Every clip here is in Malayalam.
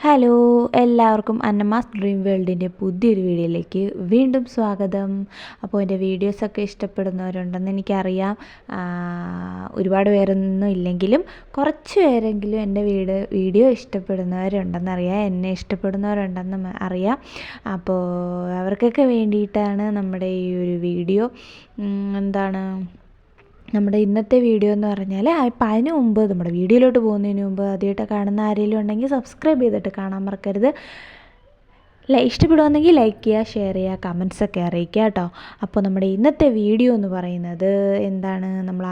ഹലോ എല്ലാവർക്കും അന്നമാസ് ഡ്രീം വേൾഡിന്റെ പുതിയൊരു വീഡിയോയിലേക്ക് വീണ്ടും സ്വാഗതം. അപ്പോൾ എന്റെ വീഡിയോസൊക്കെ ഇഷ്ടപ്പെടുന്നവരുണ്ടെന്ന് എനിക്കറിയാം. ഒരുപാട് പേരൊന്നും ഇല്ലെങ്കിലും കുറച്ച് പേരെങ്കിലും എന്റെ വീട് വീഡിയോ ഇഷ്ടപ്പെടുന്നവരുണ്ടെന്നറിയാം എന്നെ ഇഷ്ടപ്പെടുന്നവരുണ്ടെന്ന് അറിയാം. അപ്പോൾ അവർക്കൊക്കെ വേണ്ടിയിട്ടാണ് നമ്മുടെ ഈ ഒരു വീഡിയോ. എന്താണ്? നമ്മുടെ ഇന്നത്തെ വീഡിയോ എന്ന് പറഞ്ഞാൽ ഇപ്പം അതിന് മുമ്പ് നമ്മുടെ വീഡിയോയിലോട്ട് പോകുന്നതിന് മുമ്പ് ആദ്യമായിട്ട് കാണുന്ന ആരെങ്കിലും ഉണ്ടെങ്കിൽ സബ്സ്ക്രൈബ് ചെയ്തിട്ട് കാണാൻ മറക്കരുത്. ലൈ ഇഷ്ടപ്പെടുവാണെങ്കിൽ ലൈക്ക് ചെയ്യുക ഷെയർ ചെയ്യുക കമൻസ് ഒക്കെ അറിയിക്കുക കേട്ടോ. അപ്പോൾ നമ്മുടെ ഇന്നത്തെ വീഡിയോ എന്ന് പറയുന്നത് എന്താണ്? നമ്മൾ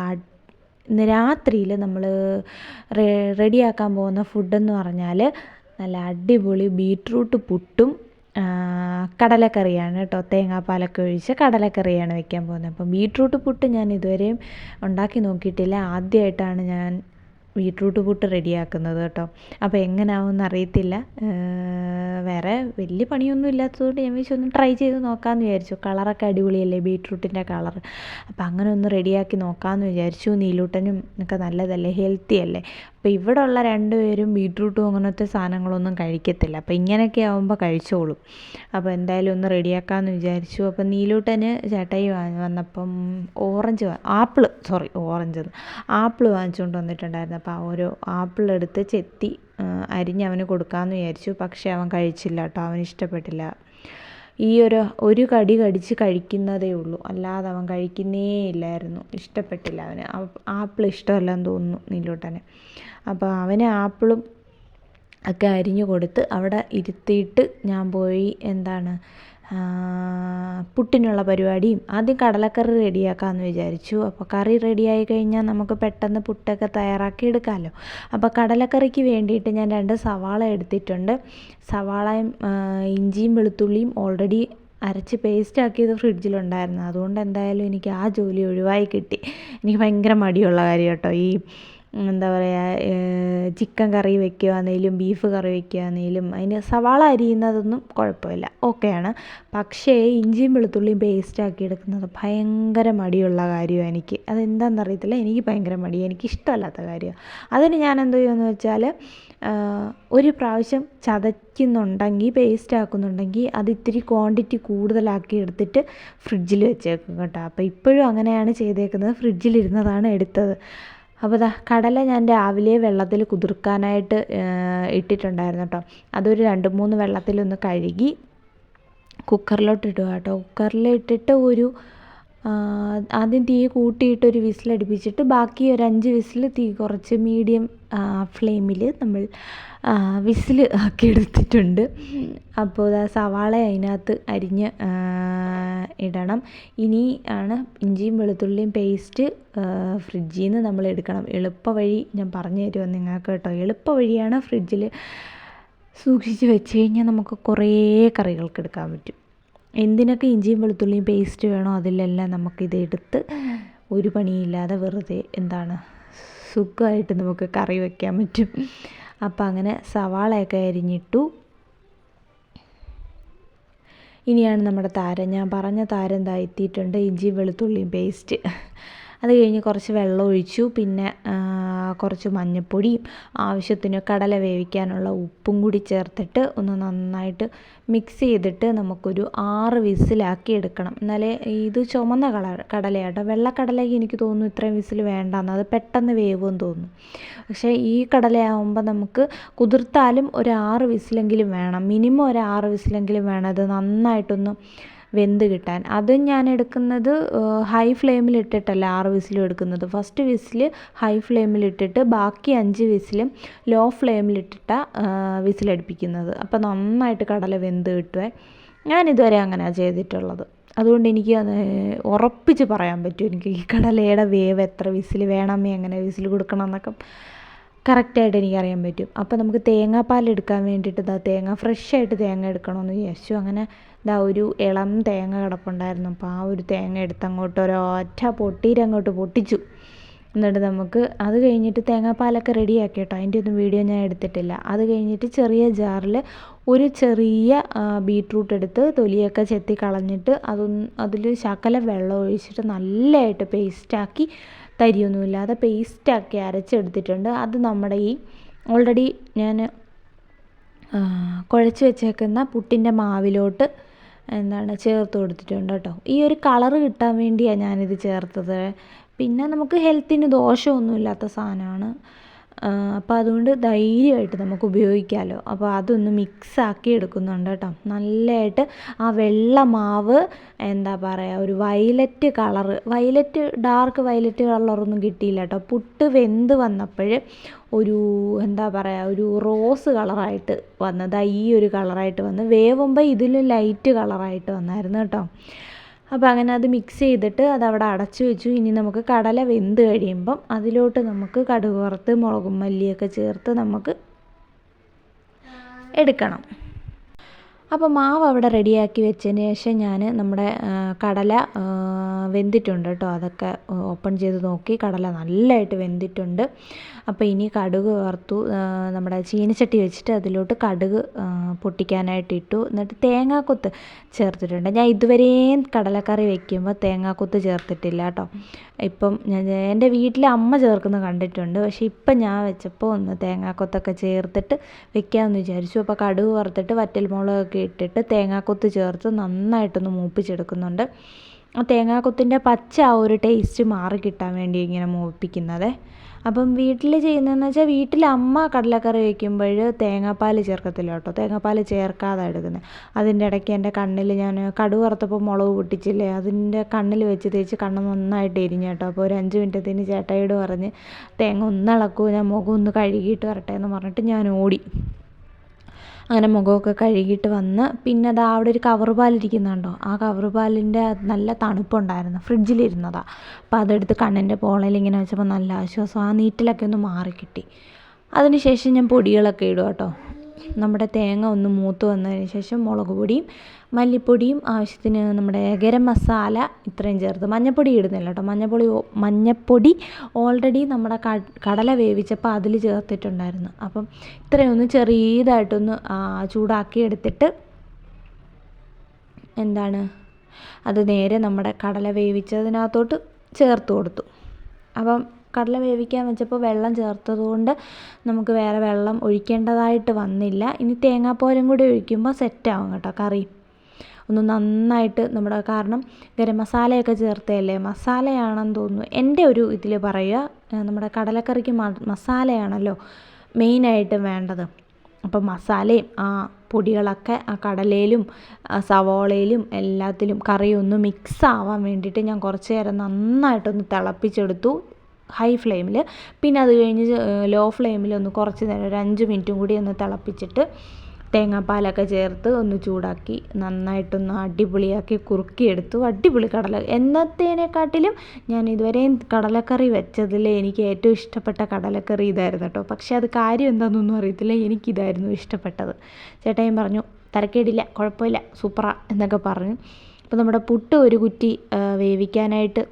ഇന്ന് രാത്രിയിൽ നമ്മൾ റെഡിയാക്കാൻ പോകുന്ന ഫുഡെന്ന് പറഞ്ഞാൽ നല്ല അടിപൊളി ബീട്രൂട്ട് പുട്ടും കടലക്കറിയാണ് കേട്ടോ തേങ്ങാപ്പാലൊക്കെ ഒഴിച്ച് കടലക്കറിയാണ് വെക്കാൻ പോകുന്നത്. അപ്പം ബീട്രൂട്ട് പുട്ട് ഞാൻ ഇതുവരെയും ഉണ്ടാക്കി നോക്കിയിട്ടില്ല. ആദ്യമായിട്ടാണ് ഞാൻ ബീട്രൂട്ട് പുട്ട് റെഡിയാക്കുന്നത് കേട്ടോ അപ്പോൾ എങ്ങനെയാവുമെന്ന് അറിയത്തില്ല. വേറെ വലിയ പണിയൊന്നും ഇല്ലാത്തതുകൊണ്ട് ഞാൻ വെച്ചൊന്ന് ഒന്ന് ട്രൈ ചെയ്ത് നോക്കാമെന്ന് വിചാരിച്ചു. കളറൊക്കെ അടിപൊളിയല്ലേ ബീട്രൂട്ടിന്റെ കളർ അപ്പോൾ അങ്ങനെ ഒന്ന് റെഡിയാക്കി നോക്കാമെന്ന് വിചാരിച്ചു. നീലൂട്ടനും ഒക്കെ നല്ലതല്ലേ? ഹെൽത്തി അല്ലേ അപ്പോൾ ഇവിടെ ഉള്ള രണ്ടുപേരും ബീട്രൂട്ടും അങ്ങനത്തെ സാധനങ്ങളൊന്നും കഴിക്കത്തില്ല. അപ്പോൾ ഇങ്ങനെയൊക്കെ ആകുമ്പോൾ കഴിച്ചോളും. അപ്പോൾ എന്തായാലും ഒന്ന് റെഡിയാക്കാമെന്ന് വിചാരിച്ചു. അപ്പോൾ നീലൂട്ടന് ചേട്ടായി വന്നപ്പം orange apple sorry orange apple വാങ്ങിച്ചുകൊണ്ട് വന്നിട്ടുണ്ടായിരുന്നു. അപ്പോൾ ആ ഒരു ആപ്പിൾ എടുത്ത് ചെത്തി അരിഞ്ഞ് അവന് കൊടുക്കാമെന്ന് വിചാരിച്ചു. പക്ഷേ അവൻ കഴിച്ചില്ല കേട്ടോ അവന് ഇഷ്ടപ്പെട്ടില്ല. ഈ ഒരു ഒരു കടി കടിച്ച് കഴിക്കുന്നതേ ഉള്ളൂ. അല്ലാതെ അവൻ കഴിക്കുന്നേ ഇല്ലായിരുന്നു. ഇഷ്ടപ്പെട്ടില്ല അവന്. ആപ്പിൾ ഇഷ്ടമല്ലെന്ന് തോന്നുന്നു നീലൂട്ടന് അപ്പോൾ അവന് ആപ്പിളും ഒക്കെ അരിഞ്ഞു കൊടുത്ത് അവിടെ ഇരുത്തിയിട്ട് ഞാൻ പോയി എന്താണ് പുട്ടിനുള്ള പരിപാടിയും ആദ്യം കടലക്കറി റെഡിയാക്കാമെന്ന് വിചാരിച്ചു. അപ്പോൾ കറി റെഡിയായി കഴിഞ്ഞാൽ നമുക്ക് പെട്ടെന്ന് പുട്ടൊക്കെ തയ്യാറാക്കി എടുക്കാമല്ലോ അപ്പോൾ കടലക്കറിക്ക് വേണ്ടിയിട്ട് ഞാൻ രണ്ട് സവാള എടുത്തിട്ടുണ്ട്. സവാളയും ഇഞ്ചിയും വെളുത്തുള്ളിയും ഓൾറെഡി അരച്ച് പേസ്റ്റ് ആക്കിയത് ഫ്രിഡ്ജിലുണ്ടായിരുന്നു. അതുകൊണ്ട് എന്തായാലും എനിക്ക് ആ ജോലി ഒഴിവായി കിട്ടി. എനിക്ക് ഭയങ്കര മടിയുള്ള കാര്യം കേട്ടോ ഈ എന്താ പറയുക ചിക്കൻ കറി വെക്കുകയാണെങ്കിലും ബീഫ് കറി വെക്കുകയാണെങ്കിലും അതിന് സവാള അരിയുന്നതൊന്നും കുഴപ്പമില്ല. ഓക്കെയാണ് പക്ഷേ ഇഞ്ചിയും വെളുത്തുള്ളിയും പേസ്റ്റാക്കി എടുക്കുന്നത് ഭയങ്കര മടിയുള്ള കാര്യമാണ് എനിക്ക്. അതെന്താണെന്ന് അറിയത്തില്ല. എനിക്ക് ഭയങ്കര മടി. എനിക്ക് ഇഷ്ടമല്ലാത്ത കാര്യമാണ് അതിന് ഞാൻ എന്ത് ചെയ്യുമെന്ന് വെച്ചാൽ ഒരു പ്രാവശ്യം ചതയ്ക്കുന്നുണ്ടെങ്കിൽ പേസ്റ്റ് ആക്കുന്നുണ്ടെങ്കിൽ അത് ഇത്തിരി ക്വാണ്ടിറ്റി കൂടുതലാക്കി എടുത്തിട്ട് ഫ്രിഡ്ജിൽ വെച്ചേക്കും കേട്ടോ. അപ്പോൾ ഇപ്പോഴും അങ്ങനെയാണ് ചെയ്തേക്കുന്നത്. ഫ്രിഡ്ജിലിരുന്നതാണ് എടുത്തത്. അപ്പോൾ ദാ കടല ഞാൻ രാവിലെ വെള്ളത്തിൽ കുതിർക്കാനായിട്ട് ഇട്ടിട്ടുണ്ടായിരുന്നു കേട്ടോ. അതൊരു രണ്ട് മൂന്ന് വെള്ളത്തിലൊന്ന് കഴുകി കുക്കറിലോട്ട് ഇടുക കേട്ടോ. കുക്കറിൽ ഇട്ടിട്ട് ഒരു ആദ്യം തീ കൂട്ടിയിട്ട് ഒരു വിസിലടുപ്പിച്ചിട്ട് ബാക്കി ഒരു അഞ്ച് വിസിൽ തീ കുറച്ച് മീഡിയം ഫ്ലെയിമിൽ നമ്മൾ വിസിൽ ആക്കി എടുത്തിട്ടുണ്ട്. അപ്പോൾ ആ സവാള അതിനകത്ത് അരിഞ്ഞ് ഇടണം. ഇനി ആണ് ഇഞ്ചിയും വെളുത്തുള്ളിയും പേസ്റ്റ് ഫ്രിഡ്ജിൽ നിന്ന് നമ്മൾ എടുക്കണം. എളുപ്പ വഴി ഞാൻ പറഞ്ഞു തരുമോ നിങ്ങൾക്ക് കേട്ടോ. എളുപ്പ വഴിയാണ് ഫ്രിഡ്ജിൽ സൂക്ഷിച്ച് വെച്ച് കഴിഞ്ഞാൽ നമുക്ക് കുറേ കറികൾക്ക് എടുക്കാൻ പറ്റും. എന്തിനൊക്കെ ഇഞ്ചിയും വെളുത്തുള്ളിയും പേസ്റ്റ് വേണോ അതിലെല്ലാം നമുക്കിത് എടുത്ത് ഒരു പണിയില്ലാതെ വെറുതെ എന്താണ് സുഖമായിട്ട് നമുക്ക് കറി വയ്ക്കാൻ പറ്റും. അപ്പം അങ്ങനെ സവാളയൊക്കെ അരിഞ്ഞിട്ടു. ഇനിയാണ് നമ്മുടെ താരം. ഞാൻ പറഞ്ഞ താരം ദാ എത്തിയിട്ടുണ്ട്. ഇഞ്ചിയും വെളുത്തുള്ളിയും പേസ്റ്റ് അത് കഴിഞ്ഞ് കുറച്ച് വെള്ളം ഒഴിച്ചു. പിന്നെ കുറച്ച് മഞ്ഞൾപ്പൊടിയും ആവശ്യത്തിന് കടല വേവിക്കാനുള്ള ഉപ്പും കൂടി ചേർത്തിട്ട് ഒന്ന് നന്നായിട്ട് മിക്സ് ചെയ്തിട്ട് നമുക്കൊരു ആറ് വിസിലാക്കി എടുക്കണം. എന്നാലേ ഇത് ചുമന്ന കളർ കടലയാട്ടോ. വെള്ളക്കടലയ്ക്ക് എനിക്ക് തോന്നുന്നു ഇത്രയും വിസിൽ വേണ്ടെന്ന്. അത് പെട്ടെന്ന് വേവുമെന്ന് തോന്നുന്നു. പക്ഷേ ഈ കടലയാവുമ്പോൾ നമുക്ക് കുതിർത്താലും ഒരു ആറ് വിസിലെങ്കിലും വേണം. മിനിമം ഒരു ആറ് വിസിലെങ്കിലും വേണം. അത് നന്നായിട്ടൊന്ന് വെന്ത് കിട്ടാൻ. അതും ഞാൻ എടുക്കുന്നത് ഹൈ ഫ്ലെയിമിൽ ഇട്ടിട്ടല്ല ആറ് വിസിലും എടുക്കുന്നത്. ഫസ്റ്റ് വിസിൽ ഹൈ ഫ്ലെയിമിൽ ഇട്ടിട്ട് ബാക്കി അഞ്ച് വിസിലും ലോ ഫ്ലെയിമിൽ ഇട്ടിട്ട വിസിലടുപ്പിക്കുന്നത് അപ്പോൾ നന്നായിട്ട് കടല വെന്ത് ഞാൻ ഇതുവരെ അങ്ങനെയാണ് ചെയ്തിട്ടുള്ളത്. അതുകൊണ്ട് എനിക്ക് അത് ഉറപ്പിച്ച് പറയാൻ പറ്റും. എനിക്ക് ഈ കടലയുടെ വേവ് എത്ര വിസിൽ വേണമേ എങ്ങനെ വിസിൽ കൊടുക്കണം എന്നൊക്കെ. കറക്റ്റായിട്ട് എനിക്കറിയാൻ പറ്റും. അപ്പോൾ നമുക്ക് തേങ്ങാപ്പാൽ എടുക്കാൻ വേണ്ടിയിട്ട് ഇതാ തേങ്ങ ഫ്രഷായിട്ട് തേങ്ങ എടുക്കണമെന്ന് വിചാരിച്ചു. അങ്ങനെ ഇതാ ഒരു ഇളം തേങ്ങ കിടപ്പുണ്ടായിരുന്നു. അപ്പോൾ ആ ഒരു തേങ്ങ എടുത്ത് അങ്ങോട്ട് ഒരൊറ്റ പൊട്ടിയിട്ട് അങ്ങോട്ട് പൊട്ടിച്ചു. എന്നിട്ട് നമുക്ക് അത് കഴിഞ്ഞിട്ട് തേങ്ങാപ്പാലൊക്കെ റെഡിയാക്കി കേട്ടോ അതിന്റെ ഒന്നും വീഡിയോ ഞാൻ എടുത്തിട്ടില്ല. അത് കഴിഞ്ഞിട്ട് ചെറിയ ജാറിൽ ഒരു ചെറിയ ബീട്രൂട്ട് എടുത്ത് തൊലിയൊക്കെ ചെത്തി കളഞ്ഞിട്ട് അതൊന്ന് അതിൽ ശകല വെള്ളം ഒഴിച്ചിട്ട് നല്ലതായിട്ട് പേസ്റ്റാക്കി തരിയൊന്നുമില്ലാതെ പേസ്റ്റാക്കി അരച്ചെടുത്തിട്ടുണ്ട്. അത് നമ്മുടെ ഈ ഓൾറെഡി ഞാൻ കുഴച്ച് വെച്ചേക്കുന്ന പുട്ടിന്റെ മാവിലോട്ട് എന്താണ് ചേർത്ത് കൊടുത്തിട്ടുണ്ട് കേട്ടോ. ഈ ഒരു കളറ് കിട്ടാൻ വേണ്ടിയാണ് ഞാനിത് ചേർത്തത്. പിന്നെ നമുക്ക് ഹെൽത്തിന് ദോഷമൊന്നുമില്ലാത്ത സാധനമാണ്. അപ്പോൾ അതുകൊണ്ട് ധൈര്യമായിട്ട് നമുക്ക് ഉപയോഗിക്കാമല്ലോ അപ്പോൾ അതൊന്ന് മിക്സ് ആക്കി എടുക്കുന്നുണ്ട് കേട്ടോ. നല്ലതായിട്ട് ആ വെള്ള മാവ് എന്താ പറയുക ഒരു violet colour violet dark violet കളറൊന്നും കിട്ടിയില്ല കേട്ടോ. പുട്ട് വെന്ത് വന്നപ്പോൾ ഒരു എന്താ പറയുക ഒരു റോസ് കളറായിട്ട് വന്നത് ഈ ഒരു കളറായിട്ട് വന്ന് വേവുമ്പോൾ ഇതിലും ലൈറ്റ് കളറായിട്ട് വന്നായിരുന്നു കേട്ടോ. അപ്പോൾ അങ്ങനെ അത് മിക്സ് ചെയ്തിട്ട് അത് അവിടെ അടച്ചു വെച്ചു. ഇനി നമുക്ക് കടല വെന്ത് കഴിയുമ്പം അതിലോട്ട് നമുക്ക് കടുക് വറുത്ത് മുളകും മല്ലിയൊക്കെ ചേർത്ത് നമുക്ക് എടുക്കണം. അപ്പോൾ മാവ് അവിടെ റെഡിയാക്കി വെച്ചതിന് ശേഷം ഞാൻ നമ്മുടെ കടല വെന്തിട്ടുണ്ട് കേട്ടോ. അതൊക്കെ ഓപ്പൺ ചെയ്ത് നോക്കി. കടല നല്ലതായിട്ട് വെന്തിട്ടുണ്ട്. അപ്പോൾ ഇനി കടുക് വറുത്തു നമ്മുടെ ചീനച്ചട്ടി വെച്ചിട്ട് അതിലോട്ട് കടുക് പൊട്ടിക്കാനായിട്ട് ഇട്ടു. എന്നിട്ട് തേങ്ങാക്കൊത്ത് ചേർത്തിട്ടുണ്ട്. ഞാൻ ഇതുവരെയും കടലക്കറി വെക്കുമ്പോൾ തേങ്ങാക്കൊത്ത് ചേർത്തിട്ടില്ല കേട്ടോ. ഇപ്പം ഞാൻ എന്റെ വീട്ടിൽ അമ്മ ചേർക്കുന്നത് കണ്ടിട്ടുണ്ട്. പക്ഷേ ഇപ്പം ഞാൻ വെച്ചപ്പോൾ ഒന്ന് തേങ്ങാക്കൊത്തൊക്കെ ചേർത്തിട്ട് വെക്കാമെന്ന് വിചാരിച്ചു. അപ്പോൾ കടുക് വറുത്തിട്ട് വറ്റൽമുളകൊക്കെ ഇട്ടിട്ട് തേങ്ങാക്കൊത്ത് ചേർത്ത് നന്നായിട്ടൊന്ന് മൂപ്പിച്ചെടുക്കുന്നുണ്ട്. ആ തേങ്ങാക്കൊത്തിന്റെ പച്ച ആ ഒരു ടേസ്റ്റ് മാറി കിട്ടാൻ വേണ്ടി ഇങ്ങനെ മൂപ്പിക്കുന്നത്. അപ്പം വീട്ടിൽ ചെയ്യുന്നതെന്ന് വെച്ചാൽ വീട്ടിൽ അമ്മ കടലക്കറി വയ്ക്കുമ്പോൾ തേങ്ങാപ്പാൽ ചേർക്കത്തില്ല കേട്ടോ. തേങ്ങാപ്പാൽ ചേർക്കാതെ എടുക്കുന്നത് അതിന്റെ ഇടയ്ക്ക് എന്റെ കണ്ണിൽ ഞാൻ കടുക് വറുത്തപ്പോൾ മുളക് പൊട്ടിച്ചില്ലേ അതിന്റെ കണ്ണിൽ വെച്ച് തേച്ച് കണ്ണ് നന്നായിട്ട് എരിഞ്ഞു കേട്ടോ. അപ്പോൾ ഒരു അഞ്ച് മിനിറ്റത്തിന് ചേട്ടയോട് പറഞ്ഞ് തേങ്ങ ഒന്നിളക്കൂ ഞാൻ മുഖം ഒന്ന് കഴുകിയിട്ട് വരട്ടെ എന്ന് പറഞ്ഞിട്ട് ഞാൻ ഓടി. അങ്ങനെ മുഖമൊക്കെ കഴുകിയിട്ട് വന്ന് പിന്നെ ദാ അവിടെ ഒരു കവർ പാലിരിക്കുന്നുണ്ടോ ആ കവർ പാലിന്റെ നല്ല തണുപ്പുണ്ടായിരുന്നു. ഫ്രിഡ്ജിലിരുന്നതാണ് അപ്പോൾ അതെടുത്ത് കണ്ണിന്റെ പോളയിൽ ഇങ്ങനെ വെച്ചപ്പോൾ നല്ല ആശ്വാസം. ആ നീറ്റലൊക്കെ ഒന്ന് മാറിക്കിട്ടി. അതിനുശേഷം ഞാൻ പൊടികളൊക്കെ ഇടും കേട്ടോ. നമ്മുടെ തേങ്ങ ഒന്ന് മൂത്ത് വന്നതിന് ശേഷം മുളക് പൊടിയും മല്ലിപ്പൊടിയും ആവശ്യത്തിന് നമ്മുടെ ഗരം മസാല ഇത്രയും ചേർത്ത് മഞ്ഞൾപ്പൊടി ഇടുന്നില്ല കേട്ടോ. മഞ്ഞൾപ്പൊടി മഞ്ഞൾപ്പൊടി ഓൾറെഡി നമ്മുടെ കടല വേവിച്ചപ്പോൾ അതിൽ ചേർത്തിട്ടുണ്ടായിരുന്നു. അപ്പം ഇത്രയും ഒന്ന് ചെറിയതായിട്ടൊന്ന് ചൂടാക്കി എടുത്തിട്ട് എന്താണ്? അത് നേരെ നമ്മുടെ കടല വേവിച്ചതിനകത്തോട്ട് ചേർത്ത് കൊടുത്തു. അപ്പം കടല വേവിക്കാൻ വെച്ചപ്പോൾ വെള്ളം ചേർത്തത് കൊണ്ട് നമുക്ക് വേറെ വെള്ളം ഒഴിക്കേണ്ടതായിട്ട് വന്നില്ല. ഇനി തേങ്ങാപ്പോലും കൂടി ഒഴിക്കുമ്പോൾ സെറ്റാവും കേട്ടോ കറി. ഒന്ന് നന്നായിട്ട് നമ്മുടെ കാരണം ഗരം മസാലയൊക്കെ ചേർത്തതല്ലേ മസാലയാണെന്ന് തോന്നുന്നു. എന്റെ ഒരു ഇതിൽ പറയുക നമ്മുടെ കടലക്കറിക്ക് മസാലയാണല്ലോ മെയിനായിട്ടും വേണ്ടത്. അപ്പം മസാലയും ആ പൊടികളൊക്കെ ആ കടലയിലും സവോളയിലും എല്ലാത്തിലും കറിയൊന്ന് മിക്സ് ആവാൻ വേണ്ടിയിട്ട് ഞാൻ കുറച്ച് നേരം നന്നായിട്ടൊന്ന് തിളപ്പിച്ചെടുത്തു. ഹൈ ഫ്ലെയിമിൽ പിന്നെ അത് കഴിഞ്ഞ് ലോ ഫ്ലെയിമിൽ ഒന്ന് കുറച്ച് നേരം ഒരു അഞ്ച് മിനിറ്റും കൂടി ഒന്ന് തിളപ്പിച്ചിട്ട് തേങ്ങാപ്പാലൊക്കെ ചേർത്ത് ഒന്ന് ചൂടാക്കി നന്നായിട്ടൊന്ന് അടിപൊളിയാക്കി കുറുക്കിയെടുത്തു. അടിപൊളി കടല. എന്നത്തേനെക്കാട്ടിലും ഞാൻ ഇതുവരെയും കടലക്കറി വെച്ചതിൽ എനിക്ക് ഏറ്റവും ഇഷ്ടപ്പെട്ട കടലക്കറി ഇതായിരുന്നു കേട്ടോ. പക്ഷേ അത് കാര്യം എന്താണെന്നൊന്നും അറിയത്തില്ല. എനിക്കിതായിരുന്നു ഇഷ്ടപ്പെട്ടത്. ചേട്ടായും പറഞ്ഞു തരക്കേടില്ല കുഴപ്പമില്ല സൂപ്പറാ എന്നൊക്കെ പറഞ്ഞു. അപ്പോൾ നമ്മുടെ പുട്ട് ഒരു കുറ്റി വേവിക്കാനായിട്ട്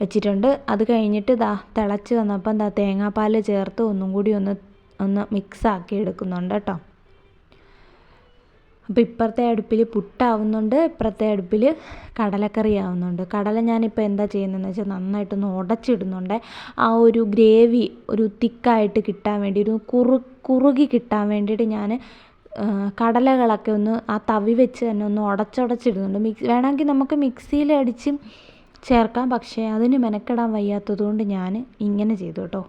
വെച്ചിട്ടുണ്ട്. അത് കഴിഞ്ഞിട്ട് ദാ തിളച്ച് വന്നപ്പം ദാ തേങ്ങാപ്പാൽ ചേർത്ത് ഒന്നും കൂടി ഒന്ന് ഒന്ന് മിക്സ് ആക്കി എടുക്കുന്നുണ്ട് കേട്ടോ. അപ്പോൾ ഇപ്പുറത്തെ അടുപ്പിൽ പുട്ടാവുന്നുണ്ട് ഇപ്പുറത്തെ അടുപ്പിൽ കടലക്കറി ആവുന്നുണ്ട്. കടല ഞാനിപ്പോൾ എന്താ ചെയ്യുന്നതെന്ന് വെച്ചാൽ നന്നായിട്ടൊന്ന് ഉടച്ചിടുന്നുണ്ട് ആ ഒരു ഗ്രേവി ഒരു തിക്കായിട്ട് കിട്ടാൻ വേണ്ടി ഒരു കുറു കുറുകി കിട്ടാൻ വേണ്ടിയിട്ട് ഞാൻ കടലകളൊക്കെ ഒന്ന് ആ തവി വെച്ച് തന്നെ ഒന്ന് ഉടച്ചുടച്ചിടുന്നുണ്ട് മിക്സ് വേണമെങ്കിൽ നമുക്ക് മിക്സിയിൽ അടിച്ച് ചേർക്കാം. പക്ഷേ അതിന് മെനക്കെടാൻ വയ്യാത്തതുകൊണ്ട് ഞാൻ ഇങ്ങനെ ചെയ്തു കേട്ടോ.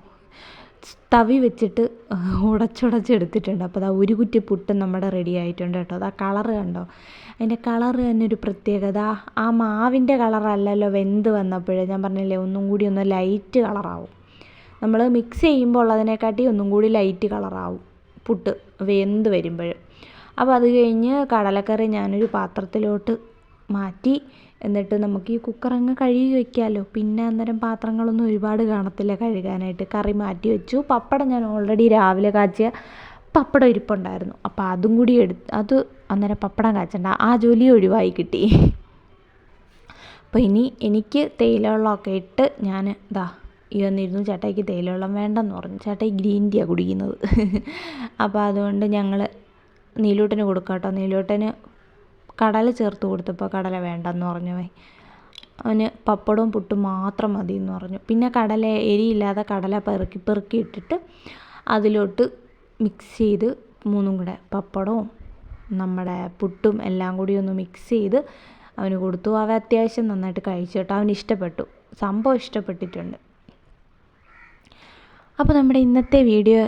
തവി വെച്ചിട്ട് ഉടച്ചുടച്ചെടുത്തിട്ടുണ്ട് അപ്പോൾ അതാ ഒരു കുറ്റി പുട്ട് നമ്മുടെ റെഡി ആയിട്ടുണ്ട് കേട്ടോ. അതാ കളർ കണ്ടോ? അതിന്റെ കളർ തന്നെ ഒരു പ്രത്യേകത. ആ മാവിന്റെ കളറല്ലല്ലോ വെന്ത് വന്നപ്പോഴേ. ഞാൻ പറഞ്ഞില്ലേ ഒന്നും കൂടി ഒന്ന് ലൈറ്റ് കളറാവും നമ്മൾ മിക്സ് ചെയ്യുമ്പോൾ ഉള്ളതിനെക്കാട്ടി ഒന്നും കൂടി ലൈറ്റ് കളറാവും പുട്ട് വെന്ത് വരുമ്പോൾ അപ്പോൾ അത് കഴിഞ്ഞ് കടലക്കറി ഞാനൊരു പാത്രത്തിലോട്ട് മാറ്റി എന്നിട്ട് നമുക്ക് ഈ കുക്കർ അങ്ങ് കഴുകി വെക്കാമല്ലോ പിന്നെ അന്നേരം പാത്രങ്ങളൊന്നും ഒരുപാട് കാണത്തില്ല കഴുകാനായിട്ട്. കറി മാറ്റി വെച്ചു. പപ്പടം ഞാൻ ഓൾറെഡി രാവിലെ കാച്ചിയ പപ്പടം ഇരിപ്പുണ്ടായിരുന്നു. അപ്പോൾ അതും കൂടി എടുത്ത് അത് അന്നേരം പപ്പടം കാച്ചണ്ട. ആ ജോലി ഒഴിവായി കിട്ടി. അപ്പോൾ ഇനി എനിക്ക് തേയിലവെള്ളമൊക്കെ ഇട്ട് ഞാൻ ഇതാ ഈ വന്നിരുന്നു. ചേട്ടായിക്ക് തേയിലവെള്ളം വേണ്ടെന്ന് പറഞ്ഞു. ചേട്ടായി ഗ്രീൻ ടീയാണ് കുടിക്കുന്നത്. അപ്പോൾ അതുകൊണ്ട് ഞങ്ങൾ നീലൂട്ടന് കൊടുക്കാം കേട്ടോ നീലൂട്ടന് കടല ചേർത്ത് കൊടുത്തപ്പോൾ കടല വേണ്ടെന്ന് പറഞ്ഞു അവന് പപ്പടവും പുട്ടും മാത്രം മതി എന്ന് പറഞ്ഞു. പിന്നെ കടല എരിയില്ലാതെ കടല പെറുക്കി പെറുക്കി ഇട്ടിട്ട് അതിലോട്ട് മിക്സ് ചെയ്ത് മൂന്നും കൂടെ പപ്പടവും നമ്മുടെ പുട്ടും എല്ലാം കൂടി ഒന്ന് മിക്സ് ചെയ്ത് അവന് കൊടുത്തു. അവ അത്യാവശ്യം നന്നായിട്ട് കഴിച്ചു കേട്ടോ. അവന് ഇഷ്ടപ്പെട്ടു. സംഭവം ഇഷ്ടപ്പെട്ടിട്ടുണ്ട്. അപ്പോൾ നമ്മുടെ ഇന്നത്തെ വീഡിയോ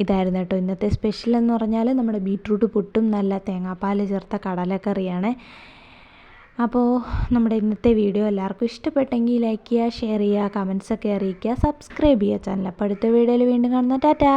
ഇതായിരുന്നു കേട്ടോ ഇന്നത്തെ സ്പെഷ്യൽ എന്ന് പറഞ്ഞാൽ നമ്മുടെ ബീട്രൂട്ട് പുട്ടും നല്ല തേങ്ങാപ്പാൽ ചേർത്ത കടലക്കറിയാണ്. അപ്പോൾ നമ്മുടെ ഇന്നത്തെ വീഡിയോ എല്ലാവർക്കും ഇഷ്ടപ്പെട്ടെങ്കിൽ ലൈക്ക് ചെയ്യുക ഷെയർ ചെയ്യുക കമൻസൊക്കെ അറിയിക്കുക സബ്സ്ക്രൈബ് ചെയ്യുക ചാനൽ അപ്പോൾ അടുത്ത വീഡിയോയിൽ വീണ്ടും കാണുന്ന ടാറ്റാ!